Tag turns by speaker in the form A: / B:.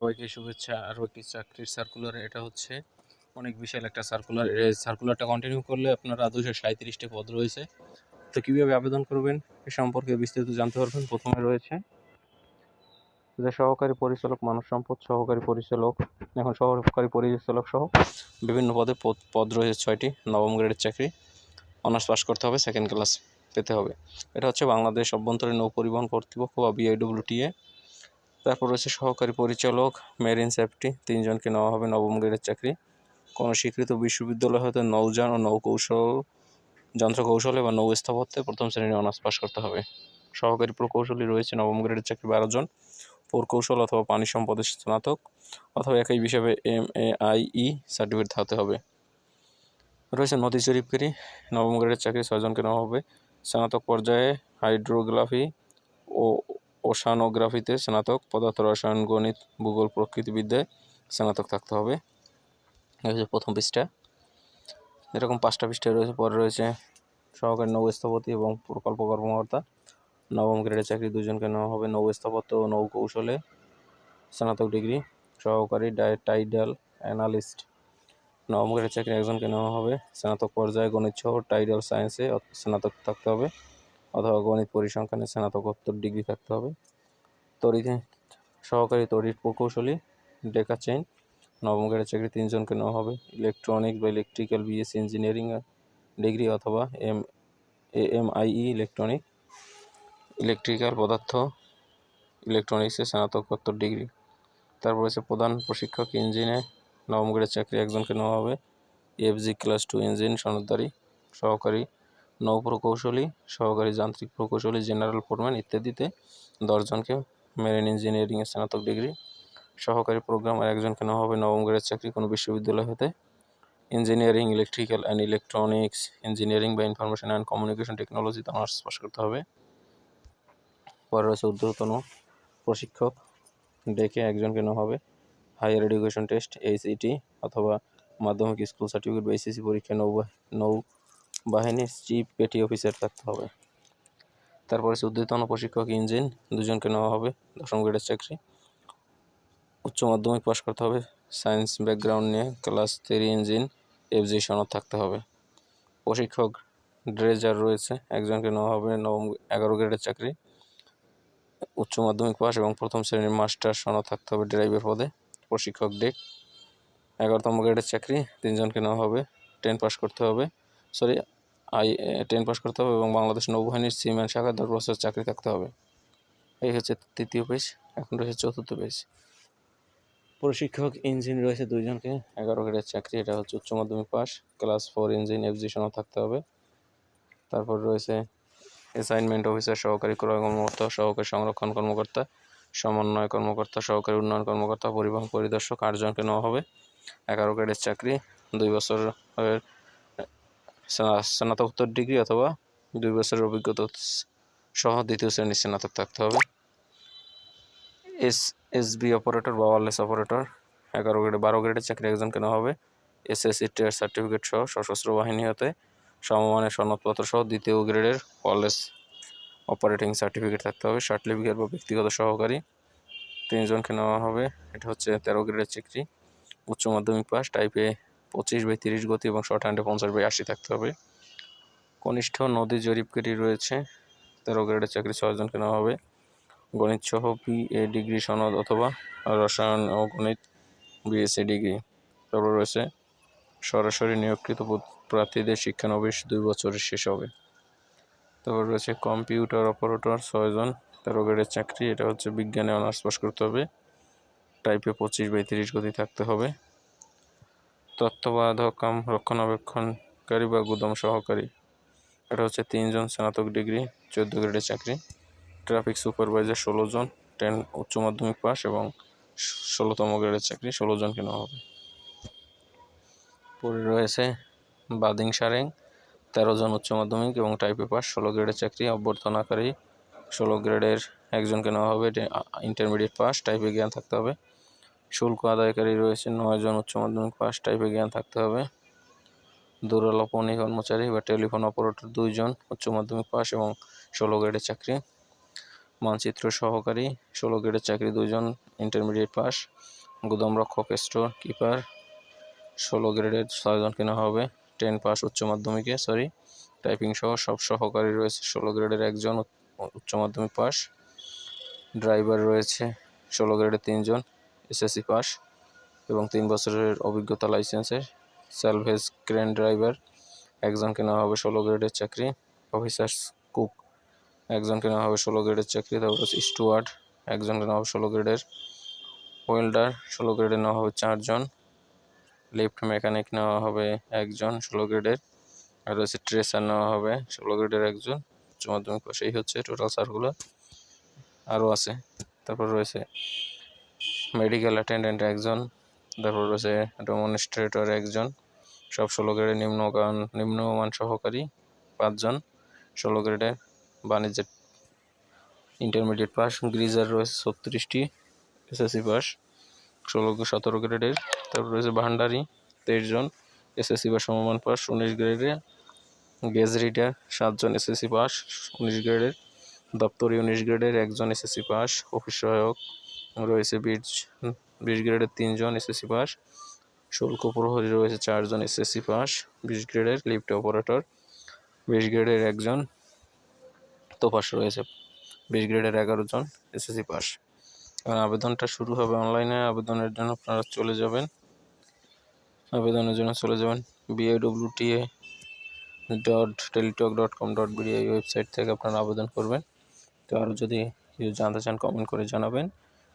A: সবাইকে শুভেচ্ছা আরও একটি চাকরির সার্কুলার এটা হচ্ছে অনেক বিশাল একটা সার্কুলার সার্কুলারটা কন্টিনিউ করলে আপনার দুশো সাঁত্রিশটি পদ রয়েছে তো কীভাবে আবেদন করবেন এ সম্পর্কে বিস্তারিত জানতে পারবেন প্রথমে রয়েছে যে সহকারী পরিচালক মানব সম্পদ সহকারী পরিচালক এখন সহকারী পরিচালক সহ বিভিন্ন পদে পদ রয়েছে ছয়টি নবম গ্রেডের চাকরি অনার্স পাস করতে হবে সেকেন্ড ক্লাস পেতে হবে এটা হচ্ছে বাংলাদেশ অভ্যন্তরীণ নৌ পরিবহন কর্তৃপক্ষ বা বিআইডব্লিউটিএ তারপর রয়েছে সহকারী পরিচালক মেরিন সেফটি তিনজনকে নেওয়া হবে নবম গ্রেডের চাকরি কোনো স্বীকৃত বিশ্ববিদ্যালয় হতে নৌযান ও নৌকৌশল যন্ত্রকৌশল এবং নৌ স্থাপত্যে প্রথম শ্রেণীর অনার্স পাস করতে হবে সহকারী প্রকৌশলী রয়েছে নবম গ্রেডের চাকরি বারো জন প্রকৌশল অথবা পানি সম্পদের স্নাতক অথবা একই হিসাবে M A I E certificate থাকতে হবে রয়েছে নদী জরিপকারী নবম গ্রেডের চাকরি ছয়জনকে নেওয়া হবে স্নাতক পর্যায়ে হাইড্রোগ্রাফি ও ওশানোগ্রাফিতে স্নাতক পদার্থ রসায়ন গণিত ভূগোল প্রকৃতিবিদ্যায় স্নাতক থাকতে হবে হচ্ছে প্রথম পৃষ্ঠা এরকম পাঁচটা পৃষ্ঠায় রয়েছে পরে রয়েছে সহকারী নৌস্থপতি এবং প্রকল্প কর্মকর্তা নবম গ্রেডের চাকরি দুজনকে নেওয়া হবে নৌস্থাপত্য ও নৌকৌশলে স্নাতক ডিগ্রি সহকারী টাইডাল অ্যানালিস্ট নবম গ্রেডের চাকরি একজনকে নেওয়া হবে স্নাতক পর্যায়ে গণিত সহ টাইডাল সায়েন্সে স্নাতক থাকতে হবে অথবা গণিত পরিসংখ্যানে স্নাতকোত্তর ডিগ্রি থাকতে হবে তরি সহকারী তরি প্রকৌশলী ডেকা চেইন নবম গ্রেডের চাকরি তিনজনকে নেওয়া হবে ইলেকট্রনিক্স বা ইলেকট্রিক্যাল বিএসসি ইঞ্জিনিয়ারিং ডিগ্রি অথবা M A M I E electronic electrical পদার্থ ইলেকট্রনিক্সে স্নাতকোত্তর ডিগ্রি তারপর রয়েছে প্রধান প্রশিক্ষক ইঞ্জিনে নবম গ্রেডের চাকরি একজনকে নেওয়া হবে এফজি ক্লাস টু ইঞ্জিন সনদদারি সহকারী নৌ প্রকৌশলী সহকারী যান্ত্রিক প্রকৌশলী জেনারেল ফোরম্যান ইত্যাদিতে দশজনকে মেরিন ইঞ্জিনিয়ারিংয়ে স্নাতক ডিগ্রি সহকারী প্রোগ্রাম আর একজনকে নেওয়া হবে নবম গ্রেড চাকরি কোনো বিশ্ববিদ্যালয় হতে engineering electrical and electronics engineering বা ইনফরমেশন অ্যান্ড কমিউনিকেশন তো অনার্স পাস করতে হবে পরে রয়েছে ঊর্ধ্বতন প্রশিক্ষক ডেকে একজনকে নেওয়া হবে হায়ার এডুকেশন টেস্ট এইচইটি অথবা মাধ্যমিক স্কুল সার্টিফিকেট বা এসএসসি পরীক্ষা নৌ নৌ বাহিনীর চিফ পেটি অফিসার থাকতে হবে তারপরে উদ্যতন প্রশিক্ষক ইঞ্জিন দুজনকে নেওয়া হবে দশম গ্রেডের চাকরি উচ্চ মাধ্যমিক পাশ করতে হবে সায়েন্স ব্যাকগ্রাউন্ড নিয়ে ক্লাস থ্রি ইঞ্জিন এফজি সনদ থাকতে হবে প্রশিক্ষক ড্রেজার রয়েছে একজনকে নেওয়া হবে নবম এগারো গ্রেডের চাকরি উচ্চ মাধ্যমিক পাশ এবং প্রথম শ্রেণীর মাস্টার সনদ থাকতে হবে ড্রাইভের পদে প্রশিক্ষক ডেক এগারোতম গ্রেডের চাকরি তিনজনকে নেওয়া হবে টেন পাস করতে হবে সরি আই টেন পাস করতে হবে এবং বাংলাদেশ নৌবাহিনীর সিমেন্ট শাখায় দশ বছর চাকরি থাকতে হবে এই হচ্ছে তৃতীয় পেজ এখন রয়েছে চতুর্থ পেজ প্রশিক্ষক ইঞ্জিন রয়েছে দুইজনকে এগারো গ্রেডের চাকরি এটা হচ্ছে উচ্চ মাধ্যমিক পাস ক্লাস ফোর ইঞ্জিন এফজিশনও থাকতে হবে তারপর রয়েছে অ্যাসাইনমেন্ট অফিসার সহকারী ক্রয় কর্মকর্তা সহকারী সংরক্ষণ কর্মকর্তা সমন্বয় কর্মকর্তা সহকারী উন্নয়ন কর্মকর্তা পরিবহন পরিদর্শক আটজনকে নেওয়া হবে এগারো গ্রেডের চাকরি দুই বছরের স্নাতকোত্তর ডিগ্রি অথবা দুই বছরের অভিজ্ঞতা সহ দ্বিতীয় শ্রেণীর স্নাতক থাকতে হবে এস এস বি অপারেটর বা ওয়ারলেস অপারেটর এগারো গ্রেড বারো গ্রেডের চাকরি একজন কেনা হবে এসএসসি টিয়ার সার্টিফিকেট সহ সশস্ত্র বাহিনী হতে সমমানের সনদপত্র সহ দ্বিতীয় গ্রেডের ওয়ারলেস অপারেটিং সার্টিফিকেট থাকতে হবে সার্টিফিকেট বা ব্যক্তিগত সহকারী তিনজনকে নেওয়া হবে এটা হচ্ছে তেরো গ্রেডের চাকরি উচ্চ মাধ্যমিক পাস টাইপে পঁচিশ বাই তিরিশ গতি এবং শর্ট হ্যান্ডে পঞ্চাশ বাই আশি থাকতে হবে কনিষ্ঠ নদী জরিপকারী রয়েছে তেরো গ্রেডের চাকরি ছয়জনকে নেওয়া হবে গণিত সহ বিএ ডিগ্রি সনদ অথবা রসায়ন ও গণিত বিএসসি ডিগ্রি তারপর রয়েছে সরাসরি নিয়োগকৃত প্রার্থীদের শিক্ষানবিশ দুই বছরের শেষ হবে তারপর রয়েছে কম্পিউটার অপারেটর ছয়জন তেরো গ্রেডের চাকরি এটা হচ্ছে বিজ্ঞানে অনার্স পাস করতে হবে টাইপে পঁচিশ বাই তিরিশ গতি থাকতে হবে তত্ত্বাবধায়ক কাম রক্ষণাবেক্ষণকারী বা গুদম সহকারী এটা হচ্ছে তিনজন স্নাতক ডিগ্রি চোদ্দ গ্রেডের চাকরি ট্রাফিক সুপারভাইজার ষোলো জন টেন উচ্চ মাধ্যমিক পাস এবং ষোলোতম গ্রেডের চাকরি ষোলো জনকে নেওয়া হবে পরে রয়েছে বাদিং সারেং তেরো জন উচ্চ মাধ্যমিক এবং টাইপে পাস ষোলো গ্রেডের চাকরি অভ্যর্থনাকারী ষোলো গ্রেডের একজনকে নেওয়া হবে ইন্টারমিডিয়েট পাস টাইপে জ্ঞান থাকতে হবে শুল্ক আদায়কারী রয়েছে নয়জন উচ্চ মাধ্যমিক পাস টাইপে জ্ঞান থাকতে হবে দূরালোপনী কর্মচারী বা টেলিফোন অপারেটর দুইজন উচ্চ মাধ্যমিক পাস এবং ষোলো গ্রেডের চাকরি মানচিত্র সহকারী ষোলো গ্রেডের চাকরি দুজন ইন্টারমিডিয়েট পাস গুদাম রক্ষক স্টোর কিপার ষোলো গ্রেডের ছয়জন কেনা হবে টেন পাস উচ্চ মাধ্যমিকে সরি টাইপিং সহ সব সহকারী রয়েছে ষোলো গ্রেডের একজন উচ্চ মাধ্যমিক পাস ড্রাইভার রয়েছে ষোলো গ্রেডের তিনজন এসএসসি পাস এবং তিন বছরের অভিজ্ঞতা লাইসেন্সের স্যালভেজ ক্রেন ড্রাইভার একজনকে নেওয়া হবে ষোলো গ্রেডের চাকরি অফিসার্স কুক একজনকে নেওয়া হবে ষোলো গ্রেডের চাকরি তারপর হচ্ছে স্টুয়ার্ড একজনকে নেওয়া হবে ষোলো গ্রেডের ওয়েল্ডার ষোলো গ্রেডে নেওয়া হবে চারজন লিফ্ট মেকানিক নেওয়া হবে একজন ষোলো গ্রেডের আর রয়েছে ট্রেসার নেওয়া হবে ষোলো গ্রেডের একজন উচ্চ মাধ্যমিক সেই হচ্ছে টোটাল সারগুলো আরও আছে তারপর রয়েছে মেডিকেল অ্যাটেন্ডেন্ট একজন তারপর রয়েছে ডেমনস্ট্রেটর একজন সব ষোলো গ্রেডে নিম্নমান নিম্নমান সহকারী পাঁচজন ষোলো গ্রেডে বাণিজ্যের ইন্টারমিডিয়েট পাস গ্রিজার রয়েছে ছত্রিশটি এসএসসি পাস ষোলো সতেরো গ্রেডের তারপর রয়েছে ভান্ডারি তেইশ জন এসএসসি পাস সমমান পাস উনিশ গ্রেডে গেজ রিডার সাতজন এসএসসি পাস উনিশ গ্রেডের দপ্তরি উনিশ গ্রেডের একজন এসএসসি পাস অফিস সহায়ক রয়েছে ব্রিজ বিশ গ্রেডের তিনজন এসএসসি পাস শুল্ক প্রহরী রয়েছে চারজন এসএসসি পাস বিশ গ্রেডের লিফট অপারেটর বিশ গ্রেডের একজন তোপাস রয়েছে বিশ গ্রেডের এগারো জন এসএসসি পাস এবং আবেদনটা শুরু হবে অনলাইনে আবেদনের জন্য আপনারা চলে যাবেন আবেদনের জন্য চলে যাবেন BAWTA dot Teletalk dot com dot BD website থেকে আপনারা আবেদন করবেন তো আরও যদি কিছু জানতে চান কমেন্ট করে জানাবেন